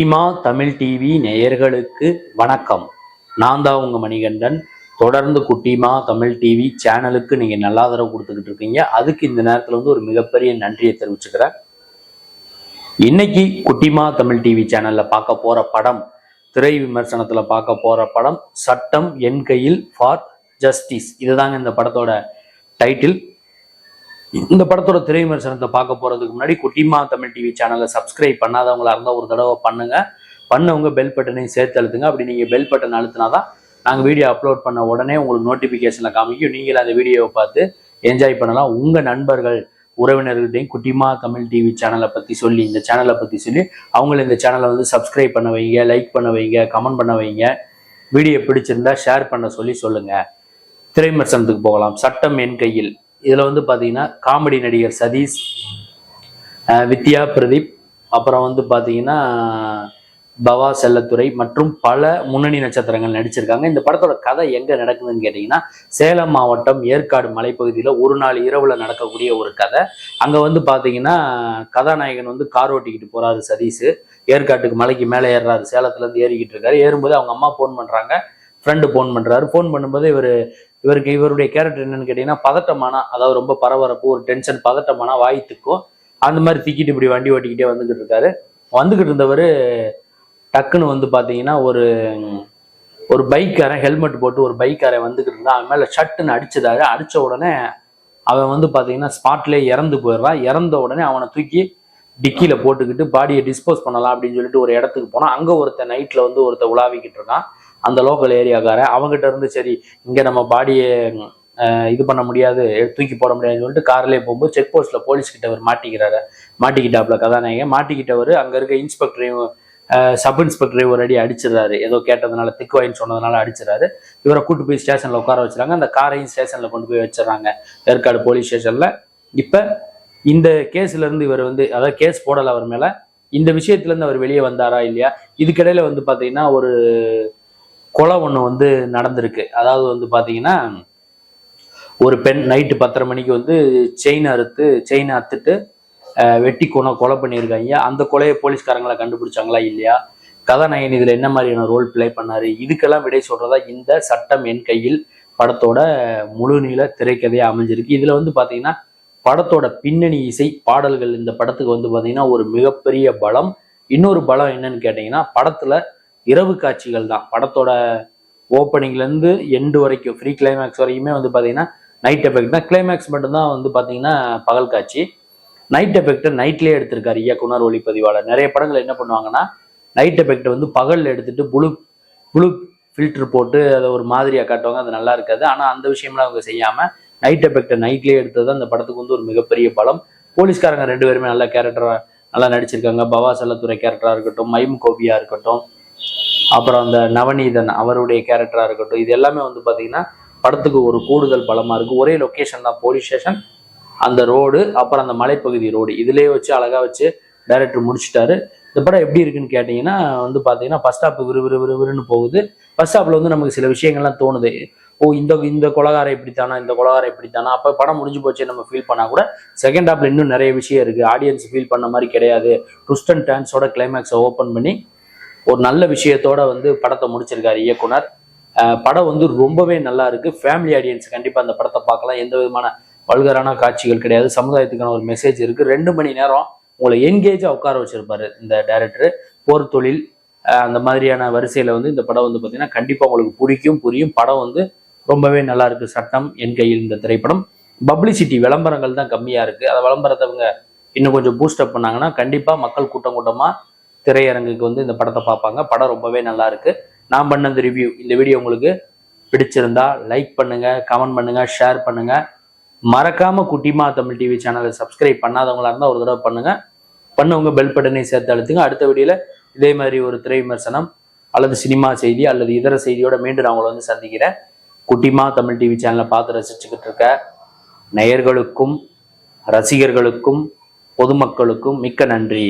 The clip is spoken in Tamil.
சினிமா தமிழ் டிவி நேயர்களுக்கு வணக்கம். நான் தான் உங்க மணிகண்டன். தொடர்ந்து குட்டிமா தமிழ் டிவி சேனலுக்கு நீங்க நல்லா தரவு கொடுத்துக்கிட்டு இருக்கீங்க. அதுக்கு இந்த நேரத்துல வந்து ஒரு மிகப்பெரிய நன்றியை தெரிவிச்சுக்கிறேன். இன்னைக்கு குட்டிமா தமிழ் டிவி சேனல்ல பார்க்க போற படம் திரை விமர்சனத்துல பார்க்க போற படம் சட்டம் என் கையில் ஃபார் ஜஸ்டிஸ் இதுதாங்க இந்த படத்தோட டைட்டில் இந்த படத்தோட திரை விமர்சனத்தை பார்க்க போறதுக்கு முன்னாடி குட்டிமா தமிழ் டிவி சேனலை சப்ஸ்கிரைப் பண்ணாதவங்களா இருந்தா ஒரு தடவை பண்ணுங்க. பண்ணவங்க பெல் பட்டனையும் சேர்த்து அழுத்துங்க. அப்படி நீங்க பெல் பட்டன் அழுத்தினாதான் நாங்கள் வீடியோ அப்லோட் பண்ண உடனே உங்களுக்கு நோட்டிஃபிகேஷனில் காமிக்கும். நீங்களும் அந்த வீடியோவை பார்த்து என்ஜாய் பண்ணலாம். உங்கள் நண்பர்கள் உறவினர்கள்ட்டையும் குட்டிமா தமிழ் டிவி சேனலை பற்றி சொல்லி இந்த சேனலை பற்றி சொல்லி அவங்கள இந்த சேனலை வந்து சப்ஸ்கிரைப் பண்ண வைங்க லைக் பண்ண வைங்க கமெண்ட் பண்ண வைங்க. வீடியோ பிடிச்சிருந்தா ஷேர் பண்ண சொல்லி சொல்லுங்க. திரைமர்சனத்துக்கு போகலாம். சட்டம் என் கையில். இதில் வந்து பார்த்தீங்கன்னா காமெடி நடிகர் சதீஷ் வித்யா பிரதீப் அப்புறம் வந்து பார்த்தீங்கன்னா பவா செல்லத்துறை மற்றும் பல முன்னணி நட்சத்திரங்கள் நடிச்சிருக்காங்க. இந்த படத்தோட கதை எங்க நடக்குதுன்னு கேட்டிங்கன்னா சேலம் மாவட்டம் ஏற்காடு மலைப்பகுதியில் ஒரு நாள் இரவுல நடக்கக்கூடிய ஒரு கதை. அங்க வந்து பார்த்தீங்கன்னா கதாநாயகன் வந்து கார் ஓட்டிக்கிட்டு போறாரு சதீஷ். ஏற்காட்டுக்கு மலைக்கு மேலே ஏறுறாரு. சேலத்துல இருந்து ஏறிக்கிட்டு இருக்காரு. ஏறும்போது அவங்க அம்மா ஃபோன் பண்றாங்க. ஃப்ரெண்டு ஃபோன் பண்ணுறாரு ஃபோன் பண்ணும்போது இவர் இவருக்கு இவருடைய கேரக்டர் என்னன்னு கேட்டிங்கன்னா பதட்டமானா அதாவது ரொம்ப பரபரப்பு ஒரு டென்ஷன் பதட்டமானா வாய்த்துக்கும் அந்த மாதிரி திக்கிட்டு இப்படி வண்டி ஓட்டிக்கிட்டே வந்துகிட்டு இருக்காரு. வந்துகிட்டு இருந்தவர் டக்குன்னு வந்து பார்த்தீங்கன்னா ஒரு ஒரு பைக்காரன் ஹெல்மெட் போட்டு ஒரு பைக்காரன் வந்துகிட்டு இருந்தான். அவன் மேலே ஷட்டுன்னு அடிச்சதாரு அடித்த உடனே அவன் வந்து பார்த்தீங்கன்னா ஸ்பாட்லேயே இறந்து போயிடுறான் இறந்த உடனே அவனை தூக்கி டிக்கியில் போட்டுக்கிட்டு பாடியை டிஸ்போஸ் பண்ணலாம் அப்படின்னு சொல்லிட்டு ஒரு இடத்துக்கு போனால் அங்கே ஒருத்தன் நைட்டில் வந்து ஒருத்தன் உலாவிக்கிட்டு இருக்கான். அந்த லோக்கல் ஏரியாக்காரன் அவங்ககிட்ட இருந்து சரி இங்கே நம்ம பாடியை இது பண்ண முடியாது தூக்கி போட முடியாதுன்னு சொல்லிட்டு கார்லேயே போகும்போது செக் போஸ்ட்டில் போலீஸ் கிட்ட அவர் மாட்டிக்கிறாரு. மாட்டிக்கிட்டாப்புல கதாநாயகன். மாட்டிக்கிட்டவர் அங்கே இருக்க இன்ஸ்பெக்டரையும் சப் இன்ஸ்பெக்டரை ஒரு அடி அடிச்சிடறாரு. ஏதோ கேட்டதுனால திக்குவாயின்னு சொன்னதுனால அடிச்சிடறாரு. இவரை கூட்டு போய் ஸ்டேஷனில் உட்கார வச்சுறாங்க. அந்த காரையும் ஸ்டேஷனில் கொண்டு போய் வச்சிடறாங்க. ஏற்காடு போலீஸ் ஸ்டேஷனில் இப்போ இந்த கேஸ்லேருந்து இவர் வந்து அதாவது கேஸ் போடலை அவர் மேலே. இந்த விஷயத்துலேருந்து அவர் வெளியே வந்தாரா இல்லையா? இதுக்கிடையில் வந்து பார்த்தீங்கன்னா ஒரு கொலை ஒன்று வந்து நடந்திருக்கு. அதாவது வந்து பார்த்தீங்கன்னா ஒரு பெண் நைட்டு பத்தரை மணிக்கு வந்து செயின் அறுத்து செயின் அறுத்துட்டு வெட்டி கொலை கொலை பண்ணியிருக்காங்க. அந்த கொலையை போலீஸ்காரங்களை கண்டுபிடிச்சாங்களா இல்லையா? கதாநாயகன் இதில் என்ன மாதிரியான ரோல் ப்ளே பண்ணார்? இதுக்கெல்லாம் விடை சொல்கிறதா இந்த சட்டம் என் கையில் படத்தோட முழு நீள அமைஞ்சிருக்கு. இதில் வந்து பார்த்தீங்கன்னா படத்தோட பின்னணி இசை பாடல்கள் இந்த படத்துக்கு வந்து பார்த்தீங்கன்னா ஒரு மிகப்பெரிய பலம். இன்னொரு பலம் என்னன்னு கேட்டிங்கன்னா படத்தில் இரவு காட்சிகள் தான். படத்தோட ஓப்பனிங்லேருந்து எண்டு வரைக்கும் ஃப்ரீ கிளைமேக்ஸ் வரைக்குமே வந்து பார்த்தீங்கன்னா நைட் எஃபெக்ட் தான். கிளைமேக்ஸ் மட்டும்தான் வந்து பார்த்தீங்கன்னா பகல் காட்சி. நைட் எஃபெக்டை நைட்லேயே எடுத்திருக்காரு இயக்குனர் ஒளிப்பதிவாளர். நிறைய படங்கள் என்ன பண்ணுவாங்கன்னா நைட் எஃபெக்ட் வந்து பகலில் எடுத்துட்டு புளு புளு ஃபில்டர் போட்டு அதை ஒரு மாதிரியாக காட்டுவாங்க. அது நல்லா இருக்காது. ஆனால் அந்த விஷயம்லாம் அவங்க செய்யாமல் நைட் எஃபெக்டை நைட்லேயே எடுத்தது அந்த படத்துக்கு வந்து ஒரு மிகப்பெரிய பலம். போலீஸ்காரங்க ரெண்டு பேருமே நல்ல கேரக்டராக நல்லா நடிச்சிருக்காங்க. பவா செல்லத்துறை கேரக்டராக இருக்கட்டும் மைம் கோபியாக இருக்கட்டும். அப்புறம் அந்த நவநீதன் அவருடைய கேரக்டரா இருக்கட்டும் இது எல்லாமே வந்து பாத்தீங்கன்னா படத்துக்கு ஒரு கூடுதல் பலமா இருக்கு. ஒரே லொக்கேஷன் தான் போலீஸ் ஸ்டேஷன் அந்த ரோடு அப்புறம் அந்த மலைப்பகுதி ரோடு இதுலயே வச்சு அழகா வச்சு டைரக்டர் முடிச்சிட்டாரு. இந்த படம் எப்படி இருக்குன்னு கேட்டீங்கன்னா வந்து பாத்தீங்கன்னா பஸ் ஸ்டாப் விறு விறு போகுது. பஸ் ஸ்டாப்ல வந்து நமக்கு சில விஷயங்கள்லாம் தோணுது. ஓ இந்த இந்த கொலகாரம் இப்படித்தானா இந்த கொலகாரம் இப்படித்தானா? அப்ப படம் முடிஞ்சு போச்சு நம்ம ஃபீல் பண்ணா கூட செகண்ட் ஹாப்ல இன்னும் நிறைய விஷயம் இருக்கு. ஆடியன்ஸ் ஃபீல் பண்ண மாதிரி கிடையாது. ட்விஸ்ட் அண்ட் டேன்ஸோட கிளைமேக்ஸை ஓப்பன் பண்ணி ஒரு நல்ல விஷயத்தோட வந்து படத்தை முடிச்சிருக்காரு இயக்குனர். படம் வந்து ரொம்பவே நல்லா இருக்கு. ஃபேமிலி ஆடியன்ஸ் கண்டிப்பா அந்த படத்தை பார்க்கலாம். எந்த விதமான வல்கரான காட்சிகள் கிடையாது. சமுதாயத்துக்கான ஒரு மெசேஜ் இருக்கு. ரெண்டு மணி நேரம் உங்களை என்கேஜா உட்கார வச்சிருப்பாரு இந்த டைரக்டர் போர் தொழில் அஹ் அந்த மாதிரியான வரிசையில வந்து இந்த படம் வந்து பார்த்தீங்கன்னா கண்டிப்பா உங்களுக்கு பிடிக்கும் புரியும். படம் வந்து ரொம்பவே நல்லா இருக்கு. சட்டம் என் கையில் இந்த திரைப்படம். பப்ளிசிட்டி விளம்பரங்கள் தான் கம்மியா இருக்கு. அந்த விளம்பரத்தை அவங்க இன்னும் கொஞ்சம் பூஸ்ட் அப் பண்ணாங்கன்னா கண்டிப்பா மக்கள் கூட்டம் கூட்டமா திரையரங்குக்கு வந்து இந்த படத்தை பார்ப்பாங்க. படம் ரொம்பவே நல்லா இருக்கு. நான் பண்ண இந்த ரிவ்யூ இந்த வீடியோ உங்களுக்கு பிடிச்சிருந்தா லைக் பண்ணுங்க கமெண்ட் பண்ணுங்க ஷேர் பண்ணுங்க. மறக்காம குட்டிமா தமிழ் டிவி சேனலை சப்ஸ்கிரைப் பண்ணாதவங்களா இருந்தால் ஒரு தடவை பண்ணுங்க. பண்ணவங்க பெல் பட்டனை சேர்த்து அழுத்துங்க. அடுத்த வீடியோல இதே மாதிரி ஒரு திரை விமர்சனம் அல்லது சினிமா செய்தி அல்லது இதர செய்தியோட மீண்டும் நான் உங்களை வந்து சந்திக்கிறேன். குட்டிமா தமிழ் டிவி சேனலை பார்த்து ரசிச்சுக்கிட்டு இருக்க நேயர்களுக்கும் ரசிகர்களுக்கும் பொதுமக்களுக்கும் மிக்க நன்றி.